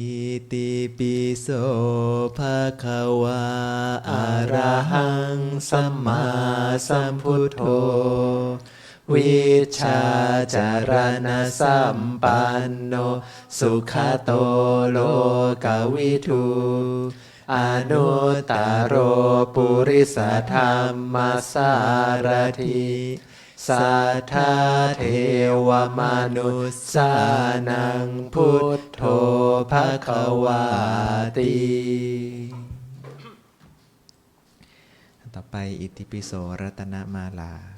อิติปิโสภะคะวาอะระหังสัมมาสัมพุทโธวิชาจารณสัมปันโน สุขโตโลกวิทูอนุตตโรปุริสธรรมสารถิ สัทธาเทวมนุสสานังพุทโธภควาติต่อไปอิติปิโสรัตนมาลา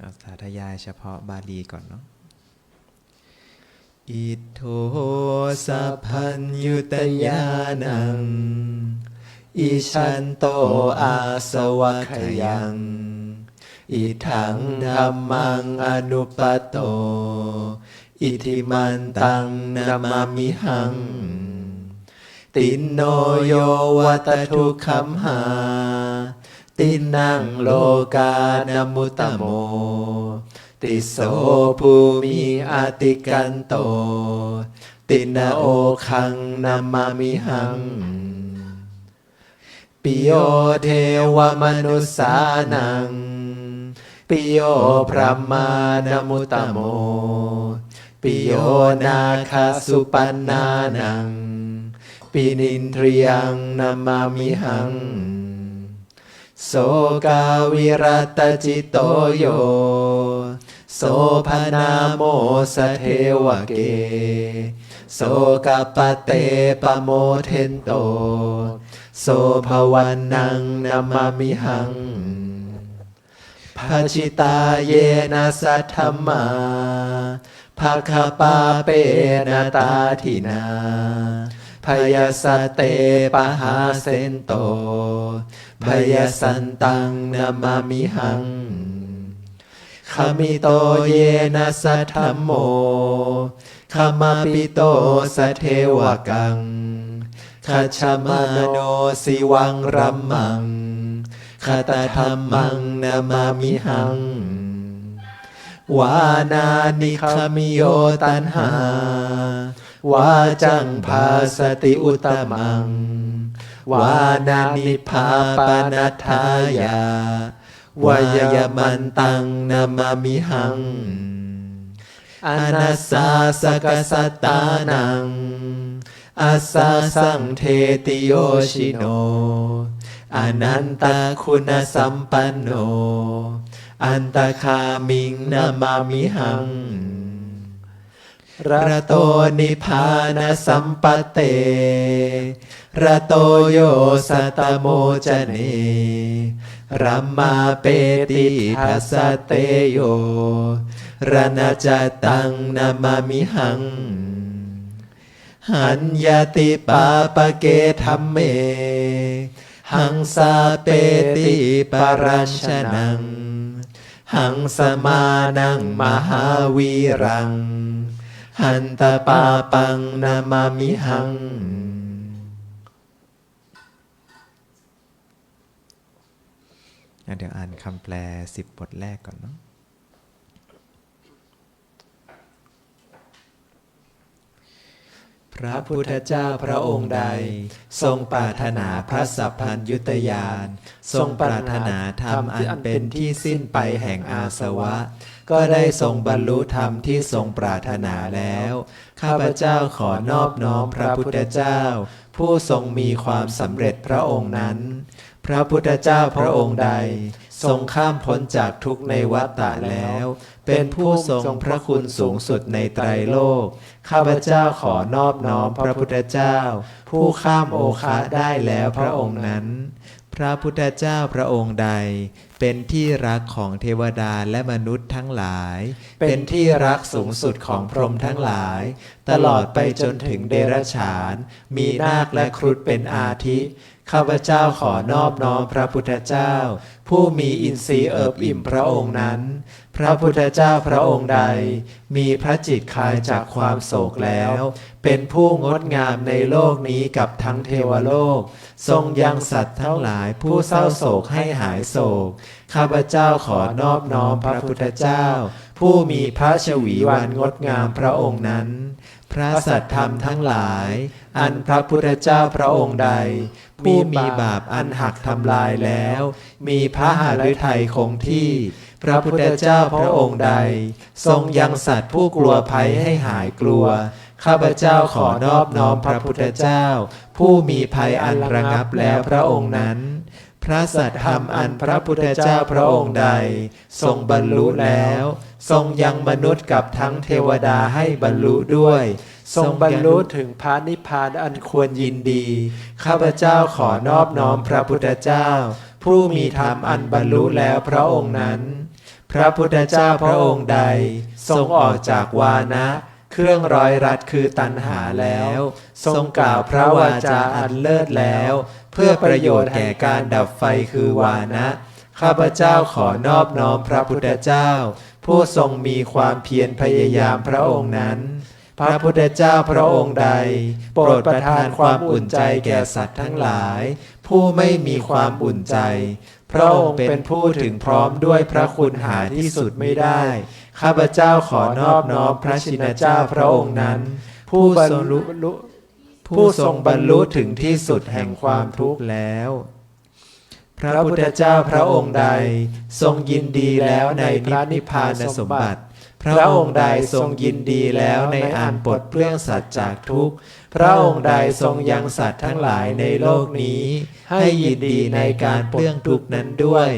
เอาสาธยายเฉพาะบาลีก่อนเนาะอิโทสัพพัญยุตยานัง อิชันโตอาสวะขยัง อิถังธรรมังอนุปโต อิทิมันตังนามามิหัง ตินโนโยวัตทุกขัมหา ตินังโลกานมุตตโม ติโสภูมิอาติกันโต ตินาโอคังนามามิหัง ปิโยเทวมนุสสานัง ปิโยพระมานมุตตโม ปิโยนาคาสุปันนานัง ปินินทรียังนามามิหัง โสกาวิรัตจิตโตโย โสภนาโมสเทวเก โสกปเตปโมเทนโต โสภวันนังนามามิหังภาชิตาเยนะสัทธมมาภาคปาเปนะตาทินาพยาสเตปหาเซนโต พยาสันตังนามามิหังขมิโตเยนะสัทธมโมขมาปิโตสเทวกังขชมาโนสิวังรัมมังคตธรรมังนามามิหัง วานานิคมิโยตันหาวาจังภาสติอุตมัง วานานิพาปนัทธายาวายยมันตังนามามิหังอนัสสาสกสัตตานังอาสาสังเทติโยชิโนอนันตคุณสัมปันโน อันตคามิงนามามิหังระโตนิพพานสัมปเต ระโตโยสตโมจเนรัมมาเปติทัสสเตโยรณจตังนามามิหัง หันยติปาปเกธรรมเม หังสาเปติปรัชนัง หังสมานังมหาวีรัง หันตปาปังนามามิหัง เดี๋ยวอ่านคำแปลสิบบทแรกก่อนเนาะพระพุทธเจ้าพระองค์ใด ทรงปรารถนาพระสัพพัญยุตยาน ทรงปรารถนาธรรมอันเป็นที่สิ้นไปแห่งอาสวะ ก็ได้ทรงบรรลุธรรมที่ทรงปรารถนาแล้ว ข้าพเจ้าขอนอบน้อมพระพุทธเจ้า ผู้ทรงมีความสำเร็จพระองค์นั้น พระพุทธเจ้าพระองค์ใด ทรงข้ามพ้นจากทุกในวัฏฏะแล้ว เป็นผู้ทรงพระคุณสูงสุดในไตรโลก ข้าพเจ้าขอนอบน้อมพระพุทธเจ้า ผู้ข้ามโอคะได้แล้วพระองค์นั้น พระพุทธเจ้าพระองค์ใด เป็นที่รักของเทวดาและมนุษย์ทั้งหลาย เป็นที่รักสูงสุดของพรหมทั้งหลาย ตลอดไปจนถึงเดรัจฉาน มีนาคและครุฑเป็นอาทิ ข้าพเจ้าขอนอบน้อมพระพุทธเจ้า ผู้มีอินทรีย์เอิบอิ่มพระองค์นั้นพพระพุทธเจ้าพระองค์ใด มีพระจิตคลายจากความโศกแล้ว เป็นผู้งดงามในโลกนี้กับทั้งเทวโลก ทรงยังสัตว์ทั้งหลายผู้เศร้าโศกให้หายโศก ข้าพเจ้าขอนอบน้อมพระพุทธเจ้า ผู้มีพระชวีวันงดงามพระองค์นั้น พระสัตธรรมทั้งหลาย อันพระพุทธเจ้าพระองค์ใด ผู้มีบาปอันหักทำลายแล้ว มีพระหฤทัยคงที่ พระพุทธเจ้าพระองค์ใด ทรงยังสัตว์ผู้กลัวภัยให้หายกลัว ข้าพเจ้าขอนอบน้อมพระพุทธเจ้า ผู้มีภัยอันระงับแล้วพระองค์นั้น ระสัตธรรมอันพระพุทธเจ้าพระองค์ใด ทรงบรรลุแล้ว ทรงยังมนุษย์กับทั้งเทวดาให้บรรลุด้วย ทรงบรรลุถึงพระนิพพานอันควรยินดี ข้าพเจ้าขอนอบน้อมพระพุทธเจ้า ผู้มีธรรมอันบรรลุแล้วพระองค์นั้น พระพุทธเจ้าพระองค์ใด ทรงออกจากวานะเครื่องร้อยรัดคือตัณหาแล้ว ทรงกล่าวพระวาจาอันเลิศแล้ว พื่อประโยชน์แห่การดับไฟคือวานะ ข้าพเจ้าขอนอบน้อมพระพุทธเจ้า ผู้ทรงมีความเพียรพยายามพระองค์นั้น พระพุทธเจ้าพระองค์ใด โปรดประทานความอุ่นใจแก่สัตว์ทั้งหลาย ผู้ไม่มีความอุ่นใจ พระองค์เป็นผู้ถึงพร้อมด้วยพระคุณหาที่สุดไม่ได้ ข้าพเจ้าขอนอบน้อมพระชินเจ้าพระองค์นั้น ผู้บรรลุ ผู้ทรงบรรลุถึงที่สุดแห่งความทุกข์แล้ว พระพุทธเจ้าพระองค์ใดทรงยินดีแล้วในพระนิพพานสมบัติ พระองค์ใดทรงยินดีแล้วในอันปลดเปลื้องสัตว์จากทุกข์ พระองค์ใดทรงยังสัตว์ทั้งหลายในโลกนี้ ให้ยินดีในการเปลื้องทุกข์นั้นด้วย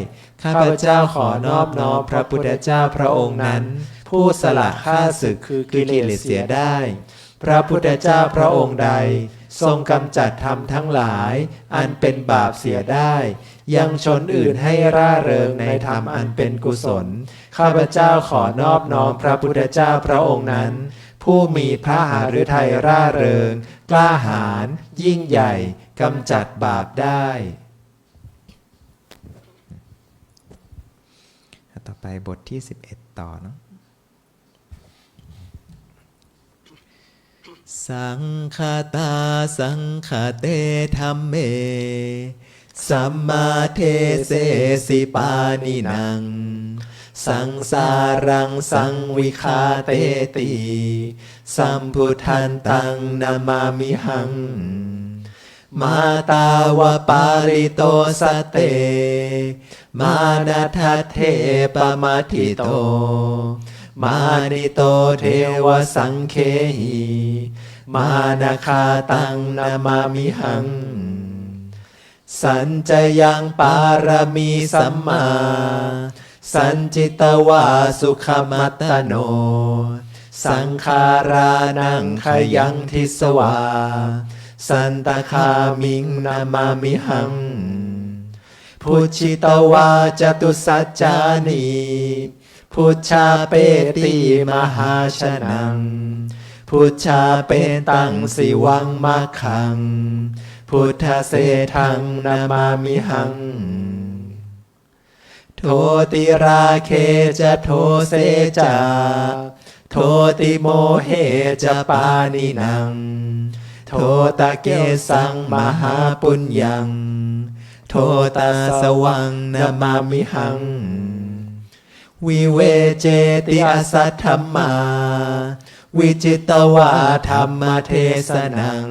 ข้าพเจ้าขอนอบน้อมพระพุทธเจ้าพระองค์นั้น ผู้สละข้าศึกคือกิเลสเสียได้ พระพุทธเจ้าพระองค์ใด ทรงกำจัดธรรมทั้งหลาย อันเป็นบาปเสียได้ ยังชนอื่นให้ร่าเริงในธรรมอันเป็นกุศล ข้าพเจ้าขอนอบน้อมพระพุทธเจ้าพระองค์นั้น ผู้มีพระหฤทัยร่าเริง กล้าหาญยิ่งใหญ่กำจัดบาปได้ ต่อไปบทที่ 11 ต่อเนาะ สังคาตาสังคาเตธรรมเม สัมมาเทเสสิปานินัง สังสารังสังวิคาเตติสัมพุทธันตังนามามิหัง มาตาวปาริโตสเต มานาทเทปมาทิโตมานิโตเทวสังเคหี มานาคาตังนามามิหัง สัญจยังปารมีสัมมา สัญจิตวาสุขมัตตโน สังขารานังขยังทิสวา สันตคามิงนามามิหัง พุชิตวาจตุสัจจานีพุชชาเปติมหาชนัง พุชชาเปตังสิวังมาคัง พุทธเสทังนามามิหัง โทติราเคจะโทเสจาโทติโมเหจะปานินัง โทตะเกสังมหาปุญญัง โทตาสวังนามามิหัง วิเวเจติอสัทธมมา วิจิตวาธรรมเทศนัง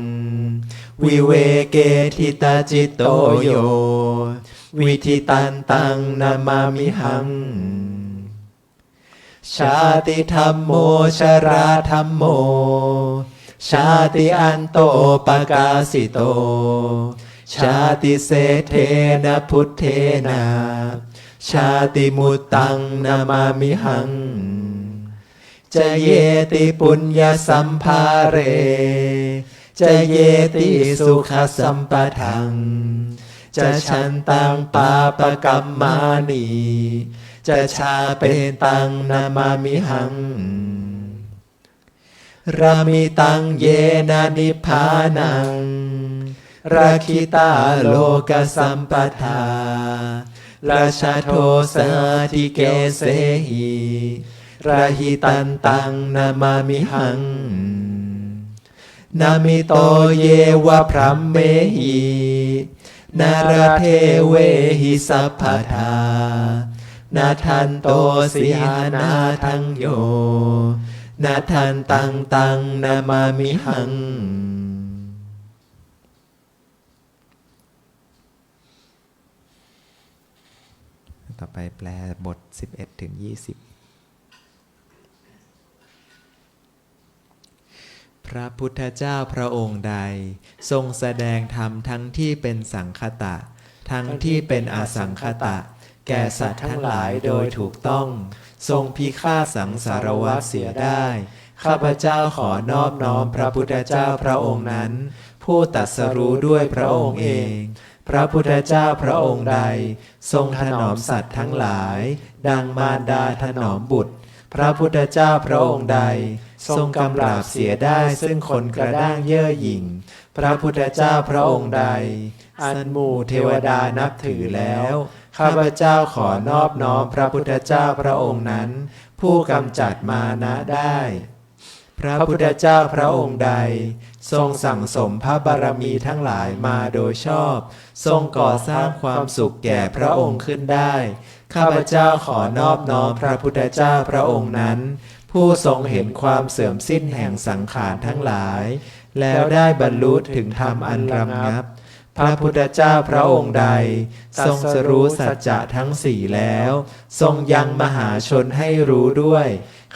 วิเวเกทิตาจิตโตโย วิธิตันตังนามามิหัง ชาติธรรมโมชราธรรมโม ชาติอันโตปกาสิโต ชาติเศเทนะพุทเทนา ชาติมุตตังนามามิหัง จะเยติปุญญสัมภาเร จะเยติสุขสัมปทัง จะฉันตังปาปกรรมานีจะชาเป็นตังนามามิหังรามิตังเยนานิพานังราคิตาโลกสัมปทาราชาโทสาธิเกเสหิ ราหิตันตังนามามิหัง นามิโตเยวะพรัมเมหินาราเทเวหิสัพพทา นาทันโตสิหานาทังโย นาทันตังตังนามามิหังต่อไปแปลบท 11 ถึง 20 พระพุทธเจ้าพระองค์ใด ทรงแสดงธรรมทั้งที่เป็นสังคตะ ทั้งที่เป็นอสังคตะ แก่สัตว์ทั้งหลายโดยถูกต้อง ทรงพิฆาตสังสารวัฏเสียได้ ข้าพเจ้าขอนอบน้อมพระพุทธเจ้าพระองค์นั้น ผู้ตรัสรู้ด้วยพระองค์เอง พระพุทธเจ้าพระองค์ใด ทรงถนอมสัตว์ทั้งหลาย ดังมารดาถนอมบุตร พระพุทธเจ้าพระองค์ใด ทรงกำราบเสียได้ซึ่งคนกระด้างเย่อหยิ่ง พระพุทธเจ้าพระองค์ใด อันหมู่เทวดานับถือแล้ว ข้าพเจ้าขอนอบน้อมพระพุทธเจ้าพระองค์นั้น ผู้กำจัดมานะได้ พระพุทธเจ้าพระองค์ใด ทรงสั่งสมพระบารมีทั้งหลายมาโดยชอบ ทรงก่อสร้างความสุขแก่พระองค์ขึ้นได้ ข้าพเจ้าขอนอบน้อมพระพุทธเจ้าพระองค์นั้น ผู้ทรงเห็นความเสื่อมสิ้นแห่งสังขารทั้งหลาย แล้วได้บรรลุถึงธรรมอันรำงับ พระพุทธเจ้าพระองค์ใด ทรงสรู้สัจจะทั้งสี่แล้ว ทรงยังมหาชนให้รู้ด้วย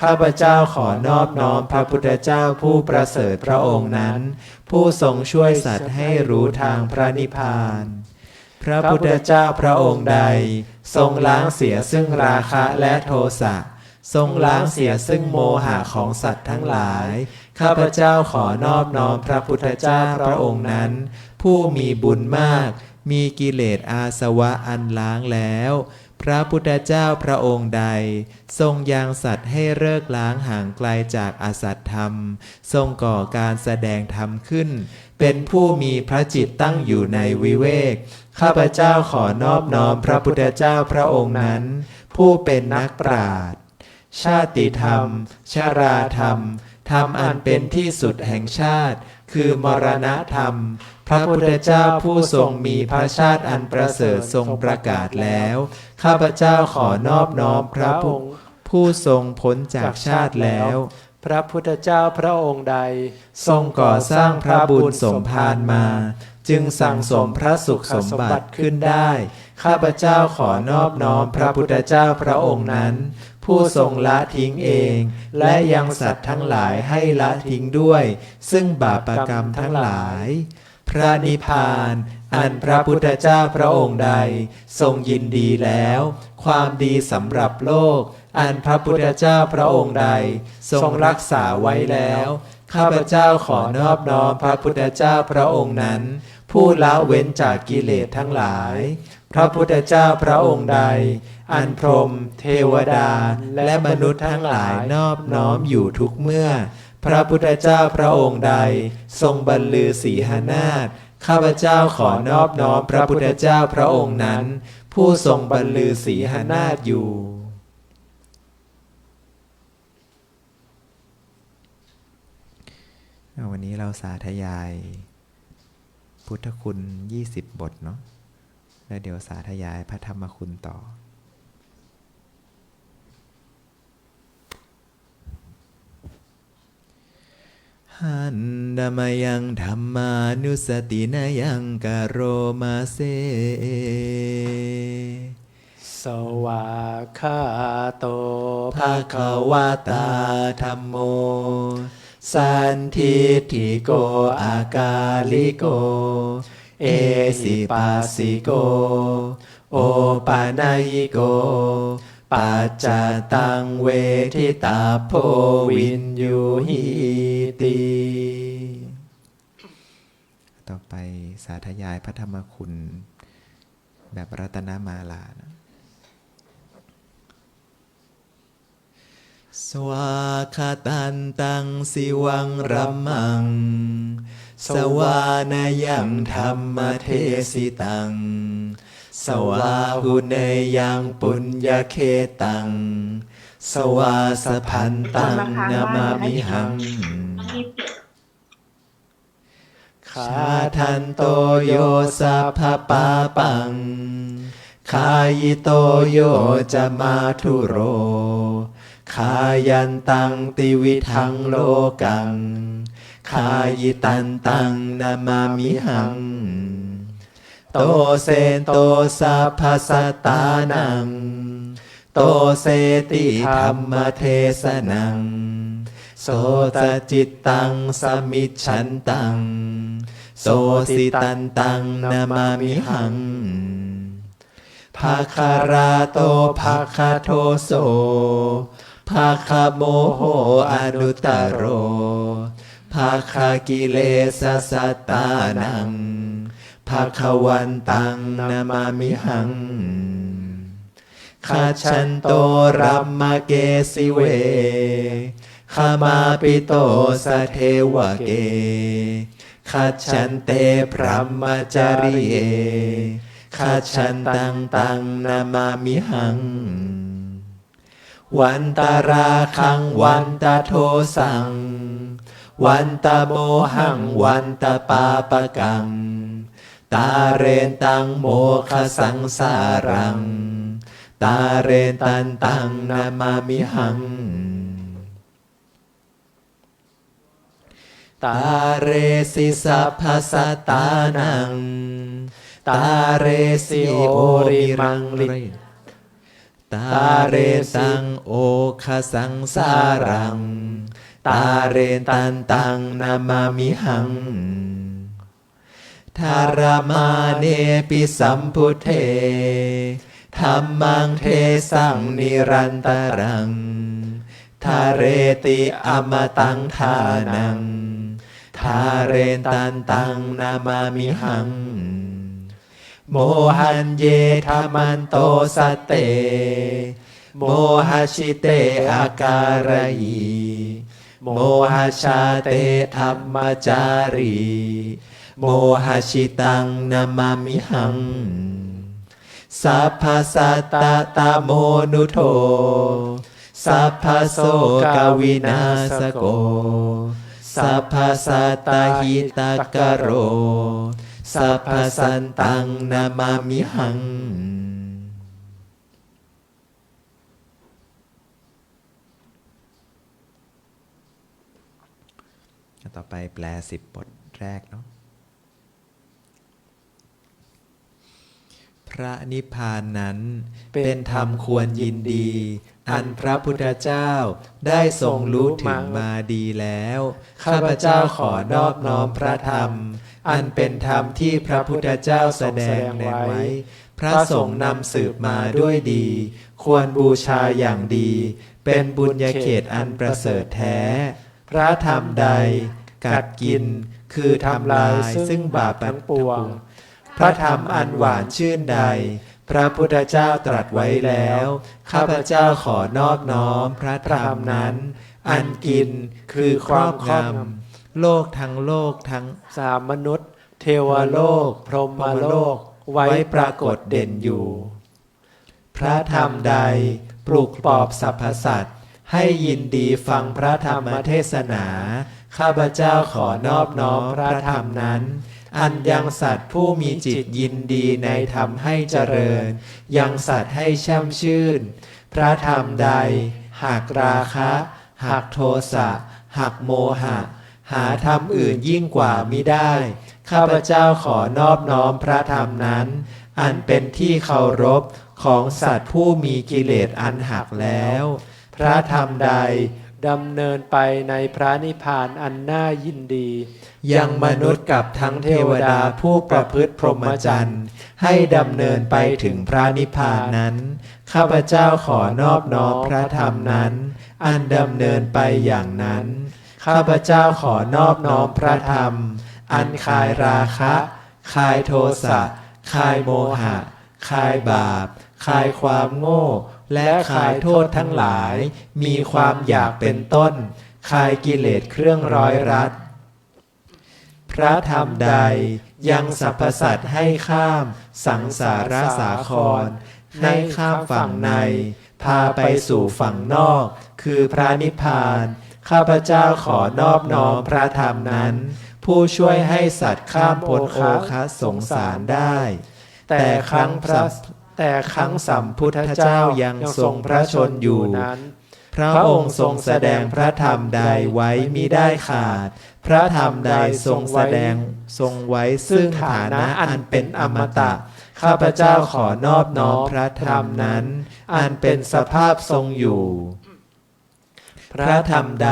ข้าพเจ้าขอนอบน้อมพระพุทธเจ้าผู้ประเสริฐพระองค์นั้น ผู้ทรงช่วยสัตว์ให้รู้ทางพระนิพพานพระพุทธเจ้าพระองค์ใด ทรงล้างเสียซึ่งราคะและโทสะ ทรงล้างเสียซึ่งโมหะของสัตว์ทั้งหลาย ข้าพเจ้าขอนอบน้อมพระพุทธเจ้าพระองค์นั้น ผู้มีบุญมาก มีกิเลสอาสวะอันล้างแล้ว พระพุทธเจ้าพระองค์ใด ทรงยังสัตว์ให้เลิกล้างห่างไกลจากอสัตธรรม ทรงก่อการแสดงธรรมขึ้น เป็นผู้มีพระจิตตั้งอยู่ในวิเวก ข้าพเจ้าขอนอบน้อมพระพุทธเจ้าพระองค์นั้น ผู้เป็นนักปราชญ์ ชาติธรรม ชาราธรรม ธรรมอันเป็นที่สุดแห่งชาติ คือมรณะธรรม พระพุทธเจ้าผู้ทรงมีพระชาติอันประเสริฐทรงประกาศแล้ว ข้าพเจ้าขอนอบน้อมพระผู้ผู้ทรงพ้นจากชาติแล้ว พระพุทธเจ้าพระองค์ใด ทรงก่อสร้างพระบุญสมภารมา จึงสั่งสมพระสุขสมบัติขึ้นได้ ข้าพเจ้าขอนอบน้อมพระพุทธเจ้าพระองค์นั้น ผู้ทรงละทิ้งเอง และยังสัตว์ทั้งหลายให้ละทิ้งด้วย ซึ่งบาปกรรมทั้งหลาย พระนิพพาน อันพระพุทธเจ้าพระองค์ใด ทรงยินดีแล้ว ความดีสำหรับโลก อันพระพุทธเจ้าพระองค์ใด ทรงรักษาไว้แล้วข้าพเจ้าขอนอบน้อมพระพุทธเจ้าพระองค์นั้น ผู้ละเว้นจากกิเลสทั้งหลาย พระพุทธเจ้าพระองค์ใด อันพรหมเทวดา และมนุษย์ทั้งหลายนอบน้อมอยู่ทุกเมื่อ พระพุทธเจ้าพระองค์ใด ทรงบรรลือสีหนาฏข้าพเจ้าขอนอบน้อมพระพุทธเจ้าพระองค์นั้น ผู้ทรงบรรลือสีหนาฏอยู่วันนี้เราสาธยาย พุทธคุณ 20 บทเนาะ แล้วเดี๋ยวสาธยายพระธรรมคุณต่อ หันดามยังธรรมานุสตินายังกโรมาเซสวาคาโตภาคาวาตาธรรมโม สันทิทิโกอากาลิโก เอสิปัสสิโก โอปานายโก ปัจจตังเวทิตาโพวินยูหิติ ต่อไปสาธยายพระธรรมคุณ แบบรัตนมาลานะ สวาคาตันตังสิวังรัมมัง สวานายังธรรมเทสิตัง สวาหุเนยังปุญญเคตัง สวาสพันตังนามามิหังขาทันโตโยสัพพปาปัง คายโตโยจะมาทุโร ขายันตังติวิทังโลกังขายิตันตังนามามิหัง โตเซนโตสัพพสตานัง โตเซติธรรมเทศนัง โสตจิตตังสมิจฉันตัง โสสิตันตังนามามิหังภาคาราโตภาคาโทโส ภาคาโมโหอนุตโรภาคากิเลสสัตตานังภาควันตังนามามิหังขาชันโตรัมมาเกสิเวขามาปิโตสเทวเกขาชันเตพรหมจาริเยขาชันตังตังนามามิหัง วันตาราคังวันตาโทสัง วันตาโมหังวันตาปาปะกัง ตาเรนตังโมคสังสารัง ตาเรนตันตังนามามิหัง ตาเรสิสัพพสตตานัง ตาเรสิโอริมังลิ ตาเรตังโอคสังสารัง ตาเรตันตังนามามิหัง ทารมาเนปิสัมพุทเทธรรมังเทสังนิรันตรัง ทาเรติอมตังทานัง ทาเรตันตังนามามิหัง โมหันเยธรรมันโตสตเต โมหชิเตอาการยีโมหชาเตธรรมจารี โมหชิตังนามามิหัง สัพพสัตตตะโมนุโท สัพพโสกวินาสโก สัพพสัตตหิตกโร สัพพสันตังนามามิหัง ต่อไปแปลสิบบทแรกเนาะพระนิพพานนั้นเป็นธรรมควรยินดี อันพระพุทธเจ้าได้ทรงรู้ถึงมาดีแล้ว ข้าพเจ้าขอนอบน้อมพระธรรม อันเป็นธรรมที่พระพุทธเจ้าแสดงไว้ พระสงฆ์นำสืบมาด้วยดี ควรบูชาอย่างดี เป็นบุญญาเขตอันประเสริฐแท้ พระธรรมใด กัดกิน คือทำลายซึ่งบาปทั้งปวง พระธรรมอันหวานชื่นใด พระพุทธเจ้าตรัสไว้แล้ว ข้าพเจ้าขอนอบน้อมพระธรรมนั้น อันกินคือครอบงำ โลกทั้งโลกทั้งสามมนุษย์ เทวโลก พรหมโลก ไว้ไว้ปรารปากกฏฏเด่เด่นนออยู่ยู่ พระธรรมใดปลุกปลอบสรรพสัตว์ให้ยินดีฟังพระธรรมเทศนา ข้าพเจ้าขอนอบน้อมพระธรรมนั้น อันยังสัตว์ผู้มีจิตยินดีในธรรมให้เจริญ ยังสัตว์ให้ช่ำชื่น พระธรรมใดหักราคะหักโทสะหักโมหะ หาธรรมอื่นยิ่งกว่ามิได้ ข้าพเจ้าขอนอบน้อมพระธรรมนั้น อันเป็นที่เคารพของสัตว์ผู้มีกิเลสอันหักแล้ว พระธรรมใดดำเนินไปในพระนิพพานอันน่ายินดี ยังมนุษย์กับทั้งเทวดาผู้ประพฤติพรหมจรรย์ ให้ดำเนินไปถึงพระนิพพานนั้น ข้าพเจ้าขอนอบน้อมพระธรรมนั้น อันดำเนินไปอย่างนั้น ข้าพเจ้าขอนอบน้อมพระธรรม อันคายราคะ คายโทสะ คายโมหะ คายบาป คายความโง่ และคายโทษทั้งหลาย มีความอยากเป็นต้น คายกิเลสเครื่องร้อยรัด พระธรรมใดยังสรรพสัตว์ให้ข้ามสังสารสาครในข้ามฝั่งใน พาไปสู่ฝั่งนอก คือพระนิพพาน ข้าพเจ้าขอนอบน้อมพระธรรมนั้น ผู้ช่วยให้สัตว์ข้ามพ้นโอคะสงสารได้ แต่ครั้งพระแต่ครั้งสัมพุทธเจ้ายังทรงพระชนอยู่นั้น พระองค์ทรงแสดงพระธรรมใดไว้มิได้ขาด พระธรรมใดทรงแสดงทรงไว้ซึ่งฐานะอันเป็นอมตะข้าพเจ้าขอนอบน้อมพระธรรมนั้น อันเป็นสภาพทรงอยู่ พระธรรมใด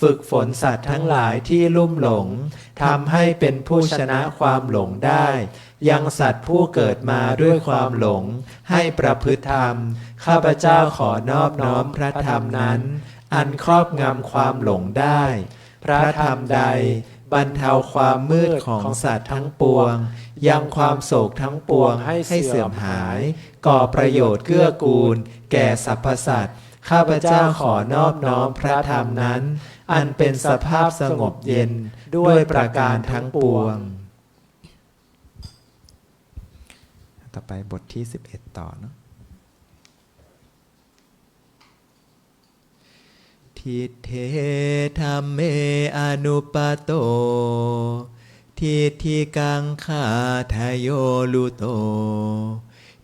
ฝึกฝนสัตว์ทั้งหลายที่ลุ่มหลงทำให้เป็นผู้ชนะความหลงได้ ยังสัตว์ผู้เกิดมาด้วยความหลง ให้ประพฤติธรรม ข้าพเจ้าขอนอบน้อมพระธรรมนั้น อันครอบงำความหลงได้ พระธรรมใดบรรเทาความมืดของสัตว์ทั้งปวง ยังความโศกทั้งปวงให้เสื่อมหาย ก่อประโยชน์เกื้อกูล แก่สรรพสัตว์ ข้าพเจ้าขอนอบน้อมพระธรรมนั้น อันเป็นสภาพสงบเย็นด้วยประการทั้งปวง ต่อไปบทที่ 11 ต่อเนาะทิเทธรรมเมอนุปโต ทิทิกังขาทโยลุโต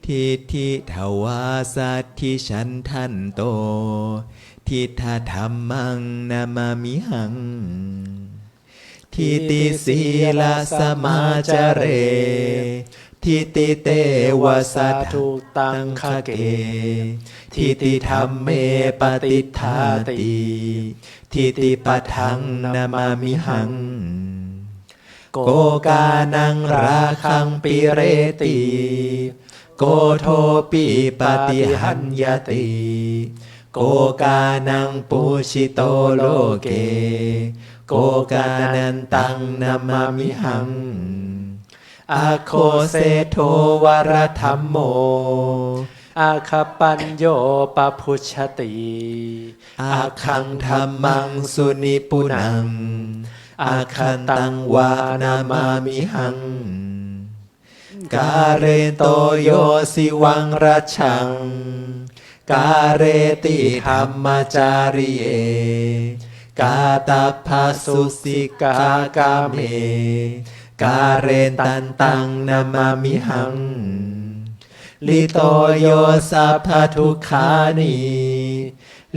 ทิทิทวาสัตทิฉันทันโต ทิทาธรรมังนามามิหัง ทิติสีลาสมาจเร ทิติเตวสัตทุตังคเก ทิติธรรมเมปฏิทาติ ทิติปะทังนามามิหังโกกานังราคังปิเรติ โกโทปิปฏิหันยติโกกานังปูชิโตโลเก โกกานันตังนามามิหังอาโคเซโทวรธรรมโม อาคปัญโยปพุชติอาคังธรรมังสุนิปุนังอาคันตังวานามามิหัง กาเรโตโยสิวังรัชัง กาเรติธรรมจาริเยกาตาภาสุสิกากาเม กาเรตันตังนามามิหัง ลิโตโยสัพพทุขานี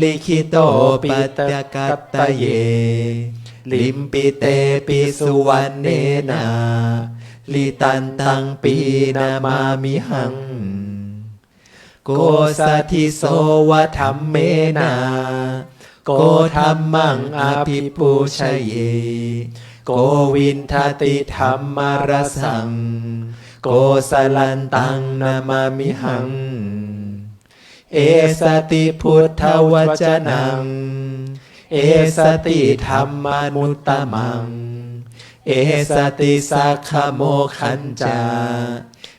ลิขิโตปิตกัตตะเย ลิมปิเตปิสุวรรณเนนา ลิตันตังปีนามามิหัง โกสัทิโสวะธรรมเมนา โกธรรมังอภิปูชเย โกวินทติธรรมารสัง โกสลันตังนามามิหัง เอสติพุทธวจนัง เอสติธรรมามุตตมัง เอสติสักขโมขันจา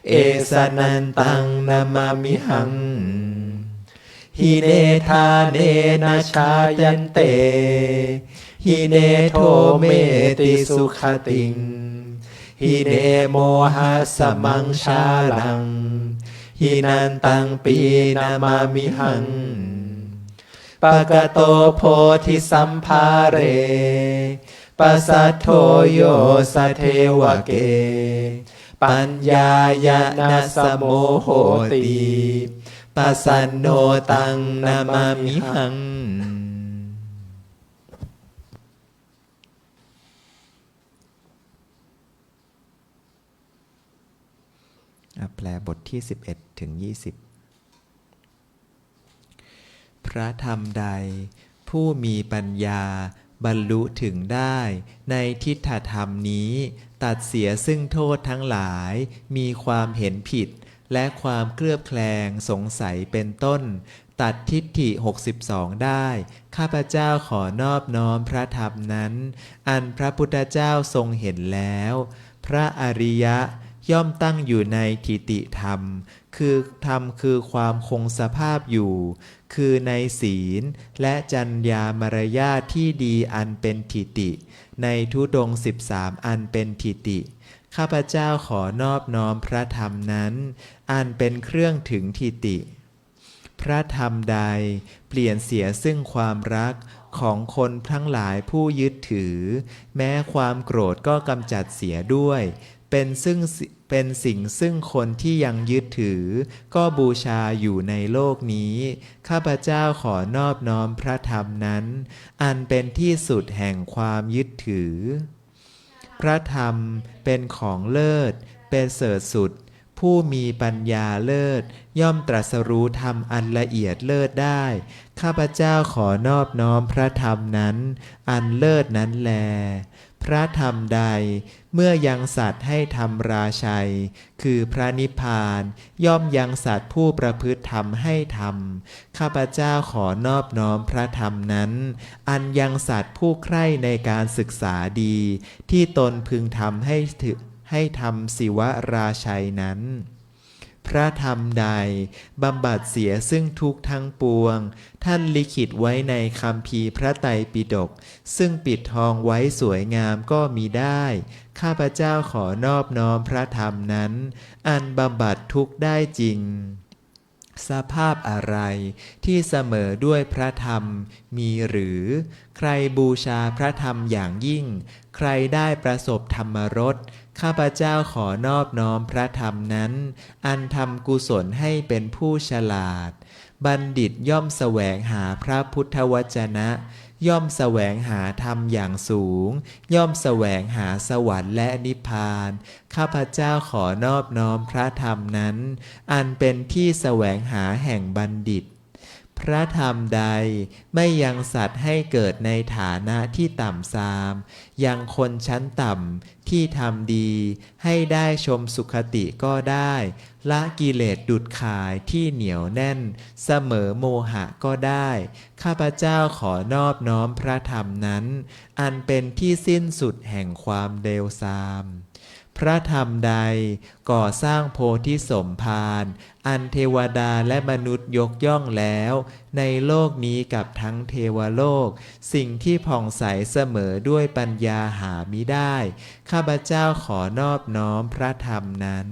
เอสนันตังนามามิหัง หิเนทาเนนะชายันเต หิเนโทเมติสุขติง หิเนโมหัสมังชาลัง หินันตังปีนามามิหังปะกะโตโพธิสัมภาเร ปัสสัทโทโยสเทวเก ปัญญายนะสโมโหติปัสสันโนตังนามามิหังอะแปลบทที่ 11 ถึง 20 พระธรรมใดผู้มีปัญญา บรรลุถึงได้ในทิฏฐธรรมนี้ ตัดเสียซึ่งโทษทั้งหลาย มีความเห็นผิด และความเคลือบแคลงสงสัยเป็นต้น ตัดทิฏฐิ 62 ได้ ข้าพเจ้าขอนอบน้อมพระธรรมนั้น อันพระพุทธเจ้าทรงเห็นแล้ว พระอริยะย่อมตั้งอยู่ในทิติธรรม คือธรรมคือความคงสภาพอยู่ คือในศีล และจัญญามารยาทที่ดีอันเป็นทิติ ในทุดงสิบสามอันเป็นทิติ ข้าพเจ้าขอนอบน้อมพระธรรมนั้น อันเป็นเครื่องถึงทิติ พระธรรมใดเปลี่ยนเสียซึ่งความรักของคนทั้งหลายผู้ยึดถือ แม้ความโกรธก็กำจัดเสียด้วย เป็นซึ่งเป็นสิ่งซึ่งคนที่ยังยึดถือ ก็บูชาอยู่ในโลกนี้ ข้าพเจ้าขอนอบน้อมพระธรรมนั้น อันเป็นที่สุดแห่งความยึดถือ พระธรรมเป็นของเลิศ เป็นเสริฐสุด ผู้มีปัญญาเลิศ ย่อมตรัสรู้ธรรมอันละเอียดเลิศได้ ข้าพเจ้าขอนอบน้อมพระธรรมนั้น อันเลิศนั้นแล พระธรรมใด เมื่อยังสัตว์ให้ทำราชัย คือพระนิพพาน ย่อมยังสัตว์ผู้ประพฤติธรรมให้ทำข้าพเจ้าขอนอบน้อมพระธรรมนั้น อันยังสัตว์ผู้ใคร่ในการศึกษาดี ที่ตนพึงทำให้ถึให้ทำศิวราชัยนั้น พระธรรมใด บำบัดเสียซึ่งทุกทั้งปวง ท่านลิขิตไว้ในคำพีร์พระไตรปิฎกซึ่งปิดทองไว้สวยงามก็มีได้ ข้าพเจ้าขอนอบน้อมพระธรรมนั้น อันบำบัดทุกได้จริงสภาพอะไรที่เสมอด้วยพระธรรมมีหรือ ใครบูชาพระธรรมอย่างยิ่ง ใครได้ประสบธรรมรส ข้าพเจ้าขอนอบน้อมพระธรรมนั้น อันทำกุศลให้เป็นผู้ฉลาด บัณฑิตย่อมแสวงหาพระพุทธวจนะ ย่อมแสวงหาธรรมอย่างสูง ย่อมแสวงหาสวรรค์และนิพพาน ข้าพเจ้าขอนอบน้อมพระธรรมนั้น อันเป็นที่แสวงหาแห่งบัณฑิต พระธรรมใดไม่ยังสัตว์ให้เกิดในฐานะที่ต่ำทราม ยังคนชั้นต่ำที่ทำดี ให้ได้ชมสุขติก็ได้ ละกิเลสดุดขายที่เหนียวแน่น เสมอโมหะก็ได้ ข้าพเจ้าขอนอบน้อมพระธรรมนั้น อันเป็นที่สิ้นสุดแห่งความเลวทราม พระธรรมใดก่อสร้างโพธิสมภารอันเทวดาและมนุษย์ยกย่องแล้ว ในโลกนี้กับทั้งเทวโลก สิ่งที่ผ่องใสเสมอด้วยปัญญาหามิได้ ข้าพเจ้าขอนอบน้อมพระธรรมนั้น